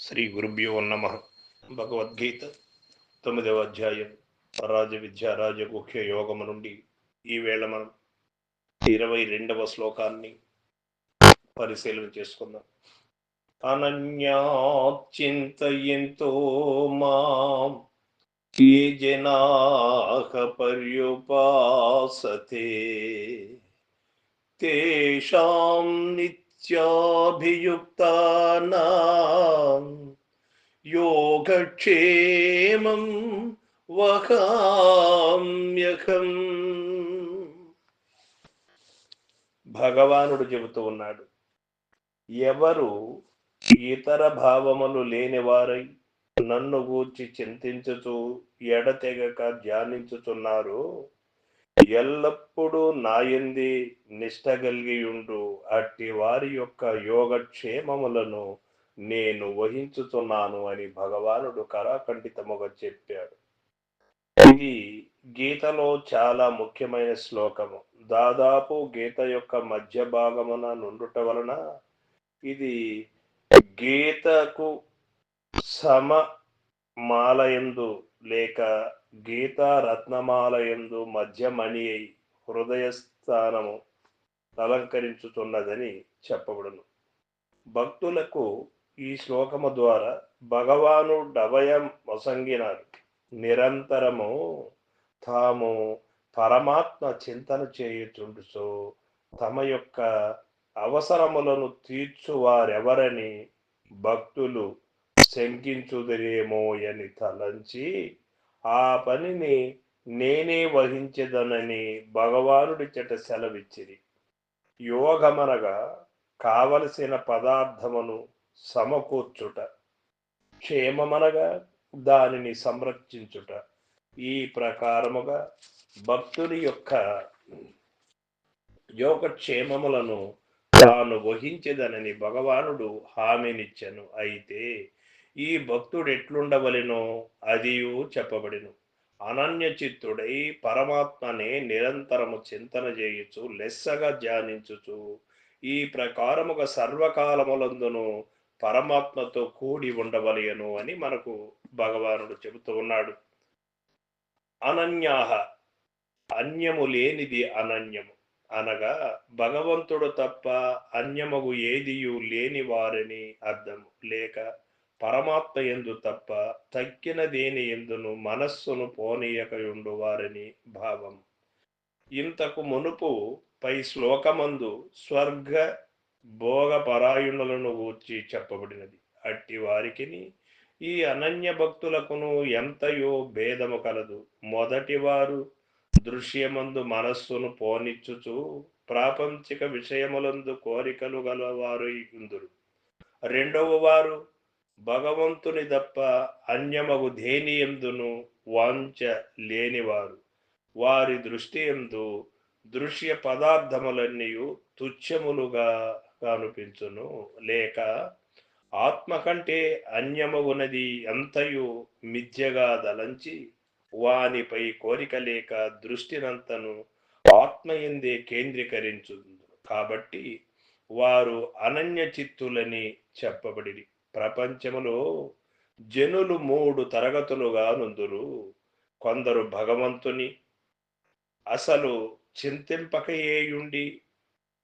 శ్రీ గురుభ్యో నమ. భగవద్గీత తొమ్మిదవ అధ్యాయం. రాజ విద్య రాజగుహ్య యోగము నుండి ఈవేళ మనం ఇరవై రెండవ శ్లోకాన్ని పరిశీలన చేసుకుందాం. అనన్యాచింతయంతో మాం ఏ జనాః పర్యుపాసతే. తేషాం నిత్యాభియుక్తానాం యోగక్షేమం వహామ్యకం భగవానుడు చెబుతూ ఉన్నాడు ఎవరు ఇతర భావములు లేనివారై నన్ను గూర్చి చింతించుచు ఎడతెగక ధ్యానించుచున్నారు ఎల్లప్పుడూ నాయంది నిష్ట కలిగియుండు. అట్టి వారి యొక్క యోగక్షేమములను నేను వహించుతున్నాను అని భగవానుడు కరాఖండితముగా చెప్పాడు. ఇది గీతలో చాలా ముఖ్యమైన శ్లోకము. దాదాపు గీత యొక్క మధ్య భాగమున నుండుట వలన ఇది గీతకు సమ మాలయందు లేక గీతా రత్నమాలయందు మధ్యమణి అయి హృదయస్థానము అలంకరించుతున్నదని చెప్పబడును. భక్తులకు ఈ శ్లోకము ద్వారా భగవాను డవయం వసంగినారు నిరంతరము తాము పరమాత్మ చింతన చేయుచుండుచు తమ యొక్క అవసరములను తీర్చువారెవరని భక్తులు శంకించుదరేమో అని తలంచి ఆ పనిని నేనే వహించదనని భగవానుడి చెట సెలవిచ్చిరి. యోగమనగా కావలసిన పదార్థమును సమకూర్చుట. క్షేమమనగా దానిని సంరక్షించుట. ఈ ప్రకారముగా భక్తుని యొక్క యోగక్షేమములను తాను వహించదనని భగవానుడు హామీనిచ్చెను. అయితే ఈ భక్తుడు ఎట్లుండవలెనో? అదియు చెప్పబడిను. అనన్య చిత్తుడై పరమాత్మనే నిరంతరము చింతన చేయుచు లెస్సగా ధ్యానించుచు ఈ ప్రకారముగా సర్వకాలములందును పరమాత్మతో కూడి ఉండవలయను అని మనకు భగవానుడు చెబుతూ ఉన్నాడు. అనన్యాహ అన్యము లేనిది అనన్యము. అనగా భగవంతుడు తప్ప అన్యమగు ఏదియు లేని వారని అర్థము. లేక పరమాత్మ ఎందు తప్ప తక్కిన దేని ఎందును మనస్సును పోనీయకయుండు వారని భావం. ఇంతకు మునుపు పై శ్లోకమందు స్వర్గ భోగ పరాయణులను గూర్చి చెప్పబడినది. అట్టి వారికిని ఈ అనన్య భక్తులకును ఎంతయో భేదము కలదు. మొదటివారు దృశ్యమందు మనస్సును పోనిచ్చుచు ప్రాపంచిక విషయములందు కోరికలు గలవారు ఇందురు రెండవ వారు భగవంతుని తప్ప అన్యమగు దేని ఎందును వాంచ లేనివారు. వారి దృష్టి ఎందు దృశ్య పదార్థములన్నీ తుచ్చములుగా కనిపించును. లేక ఆత్మ కంటే అన్యమగునది ఎంతయు మిథ్యగా దలంచి వానిపై కోరిక లేక దృష్టినంతను ఆత్మ ఎందే కేంద్రీకరించు కాబట్టి వారు అనన్య చిత్తులని చెప్పబడిరి. ప్రపంచములో జనులు మూడు తరగతులుగా నుందురు. కొందరు భగవంతుని అసలు చింతింపకయేయుండి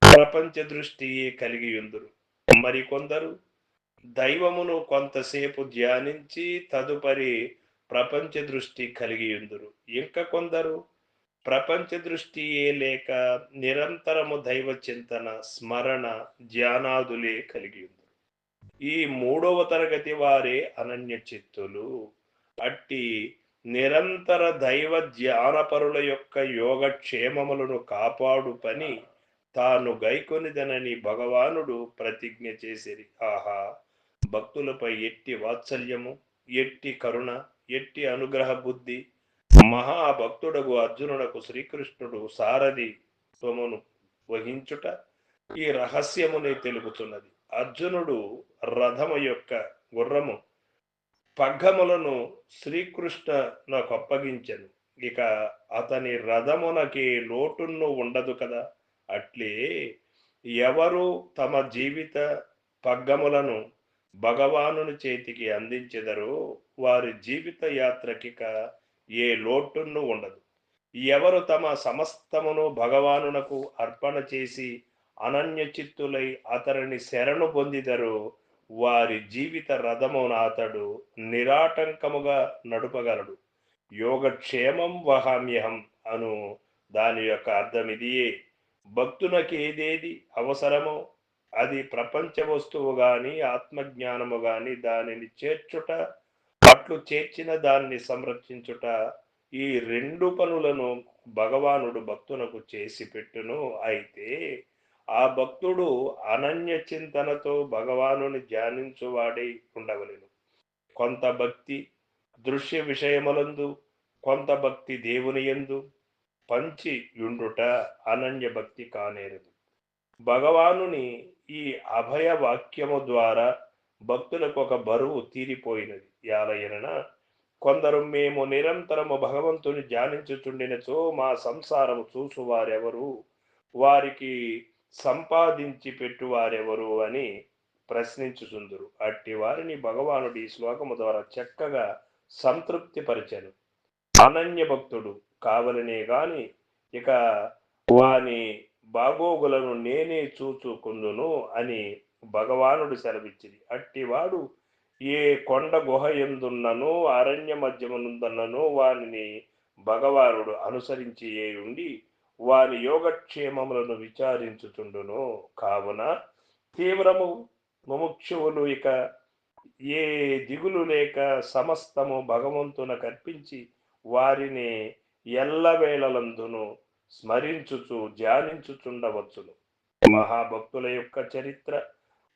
ప్రపంచ దృష్టి కలిగి ఉందురు మరికొందరు దైవమును కొంతసేపు ధ్యానించి తదుపరి ప్రపంచ దృష్టి కలిగి ఉందురు ఇంకా కొందరు ప్రపంచ దృష్టియే లేక నిరంతరము దైవ చింతన స్మరణ ధ్యానాదులే కలిగి ఈ మూడవ తరగతి వారే అనన్య చిత్తులు. అట్టి నిరంతర దైవ ధ్యానపరుల యొక్క యోగక్షేమములను కాపాడు పని తాను గైకొనిదనని భగవానుడు ప్రతిజ్ఞ చేసిరి. ఆహా! భక్తులపై ఎట్టి వాత్సల్యము ఎట్టి కరుణ ఎట్టి అనుగ్రహ బుద్ధి మహాభక్తుడకు అర్జునుడకు శ్రీకృష్ణుడు సారథి త్వమును వహించుట ఈ రహస్యమునే తెలుపుతున్నది. అర్జునుడు రథము యొక్క గుర్రము పగ్గములను శ్రీకృష్ణకు అప్పగించను. ఇక అతని రథమునకి లోటును ఉండదు కదా. అట్లే ఎవరు తమ జీవిత పగ్గములను భగవానుని చేతికి అందించెదరో వారి జీవిత యాత్రకిక ఏ లోటును ఉండదు. ఎవరు తమ సమస్తమును భగవానునకు అర్పణ చేసి అనన్య చిత్తులై అతడిని శరణు పొందిదరు. వారి జీవిత రథమున అతడు నిరాటంకముగా నడుపగలడు. యోగక్షేమం వహామ్యహం అను దాని యొక్క అర్థం ఇదియే. భక్తునకి ఏదేది అవసరమో అది ప్రపంచ వస్తువు గాని ఆత్మజ్ఞానము గాని దానిని చేర్చుట అట్లు చేర్చిన దాన్ని సంరక్షించుట ఈ రెండు పనులను భగవానుడు భక్తునకు చేసి పెట్టును. అయితే ఆ భక్తుడు అనన్య చింతనతో భగవానుని ధ్యానించువాడై ఉండవలను. కొంత భక్తి దృశ్య విషయములందు కొంత భక్తి దేవుని ఎందు పంచి యుండుట అనన్య భక్తి కానేరదు. భగవానుని ఈ అభయ వాక్యము ద్వారా భక్తులకు ఒక బరువు తీరిపోయినది. యాలయన కొందరు మేము నిరంతరము భగవంతుని ధ్యానించుచుండినచో మా సంసారము చూసువారెవరు? వారికి సంపాదించి పెట్టువారెవరు అని ప్రశ్నించుచుందురు. అట్టి వారిని భగవానుడి ఈ శ్లోకము ద్వారా చక్కగా సంతృప్తిపరిచను. అనన్య భక్తుడు కావలనే గాని ఇక వాని బాగోగులను నేనే చూచుకుందును అని భగవానుడు సెలవిచ్చింది. అట్టివాడు ఏ కొండ గుహ ఎందున్నను అరణ్య మధ్యమునందున్నను వానిని భగవానుడు అనుసరించి ఏ ఉండి వారి యోగక్షేమములను విచారించుచుండును. కావున తీవ్రము ముముక్షువులు ఇక ఏ దిగులు లేక సమస్తము భగవంతున కర్పించి వారిని ఎల్లవేళలందును స్మరించుచు ధ్యానించుచుండవచ్చును. మహాభక్తుల యొక్క చరిత్ర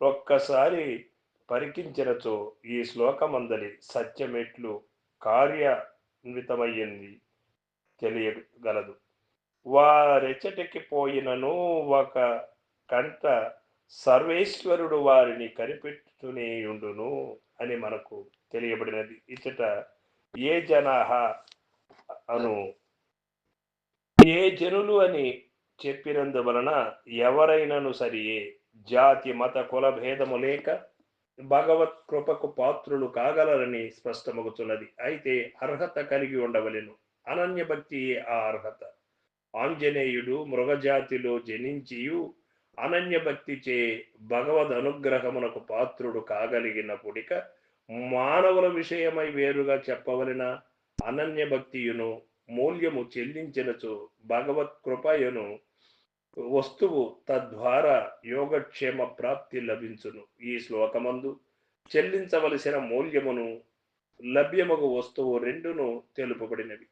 ఒక్కసారి పరికించినచో ఈ శ్లోకమందలి సత్యమెట్లు కార్యాన్వితమయ్యింది తెలియగలదు. వారెచ్చటికి పోయినను ఒక కంట సర్వేశ్వరుడు వారిని కనిపెట్టునేయుండును అని మనకు తెలియబడినది. ఇచ్చట ఏ జనాహ అను ఏ జనులు అని చెప్పినందువలన ఎవరైనను సరియే? జాతి మత కుల భేదము లేక భగవత్ కృపకు పాత్రులు కాగలరని స్పష్టమగుతున్నది అయితే అర్హత కలిగి ఉండవలెను. అనన్య భక్తియే ఆ అర్హత. ఆంజనేయుడు మృగజాతిలో జనించియు అనన్యభక్తిచే భగవద్ అనుగ్రహమునకు పాత్రుడు కాగలిగినప్పుడిక మానవుల విషయమై వేరుగా చెప్పవలన అనన్య భక్తియును మూల్యము చెల్లించినచు భగవత్ కృపయును వస్తువు తద్వారా యోగక్షేమ ప్రాప్తి లభించును. ఈ శ్లోకమందు చెల్లించవలసిన మూల్యమును లభ్యమగు వస్తువు రెండును తెలుపబడినవి.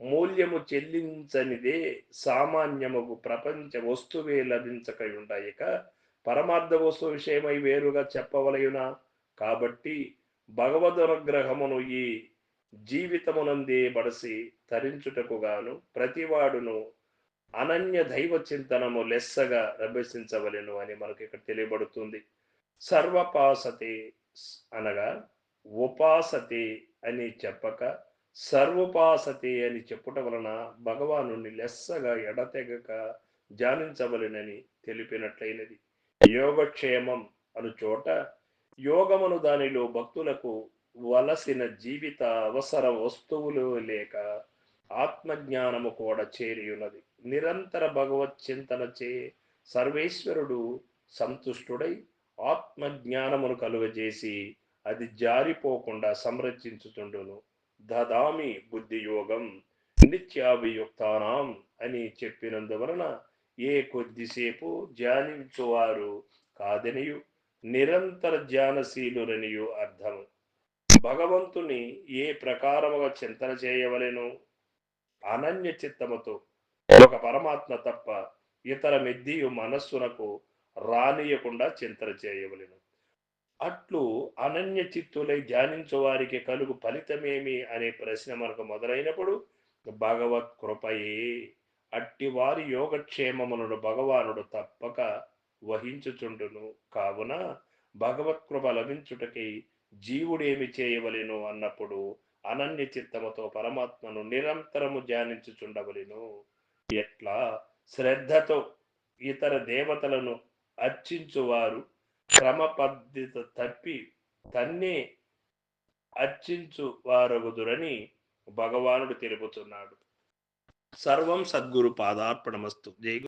మూల్యము చెల్లించనిదే సామాన్యముగు ప్రపంచ వస్తువే లభించక ఉండయక పరమార్థ వస్తువు విషయమై వేరుగా చెప్పవలయునా? కాబట్టి భగవదనుగ్రహమును ఈ జీవితమునందే బడసి తరించుటకు గాను ప్రతివాడును అనన్య దైవ చింతనము లెస్సగా రభ్యసించవలెను అని మనకి ఇక్కడ తెలియబడుతుంది. సర్వపాసతే అనగా ఉపాసతే అని చెప్పక సర్వోపాసతే అని చెప్పుట వలన భగవాను లెస్సగా ఎడతెగక ధ్యానించవలెనని తెలిపినట్లయినది. యోగక్షేమం అను చోట యోగమును దానిలో భక్తులకు వలసిన జీవిత అవసర వస్తువులు లేక ఆత్మజ్ఞానము కూడా చేరియున్నది. నిరంతర భగవత్ చింతనచే సర్వేశ్వరుడు సంతుష్టుడై ఆత్మజ్ఞానమును కలుగజేసి అది జారిపోకుండా సంరక్షించుతుండును దదామి బుద్ధి యోగం నిత్యాభియుక్తానాం అని చెప్పినందువలన ఏ కొద్దిసేపు ధ్యానించువారు కాదనియు నిరంతర ధ్యానశీలురనియు అర్థము భగవంతుని ఏ ప్రకారముగా చింతన చేయవలెను? అనన్య చిత్తముతో ఒక పరమాత్మ తప్ప ఇతర మెద్దియు మనస్సునకు రానియకుండా చింతన చేయవలెను. అట్లు అనన్య చిత్తులై ధ్యానించు వారికి కలుగు ఫలితమేమి అనే ప్రశ్న మనకు మొదలైనప్పుడు భగవత్ కృపయే. అట్టి వారి యోగక్షేమములను భగవానుడు తప్పక వహించుచుండును. కావున భగవత్ కృప లభించుటకై జీవుడేమి చేయవలెను అన్నప్పుడు అనన్య చిత్తముతో పరమాత్మను నిరంతరము ధ్యానించుచుండవలెను. ఎట్లా? శ్రద్ధతో ఇతర దేవతలను అర్చించువారు క్రమ పద్ధతి తప్పి తన్నే అర్చించు వారగుదురని భగవానుడు తెలుపుతున్నాడు. సర్వం సద్గురు పాదార్పణమస్తు. జై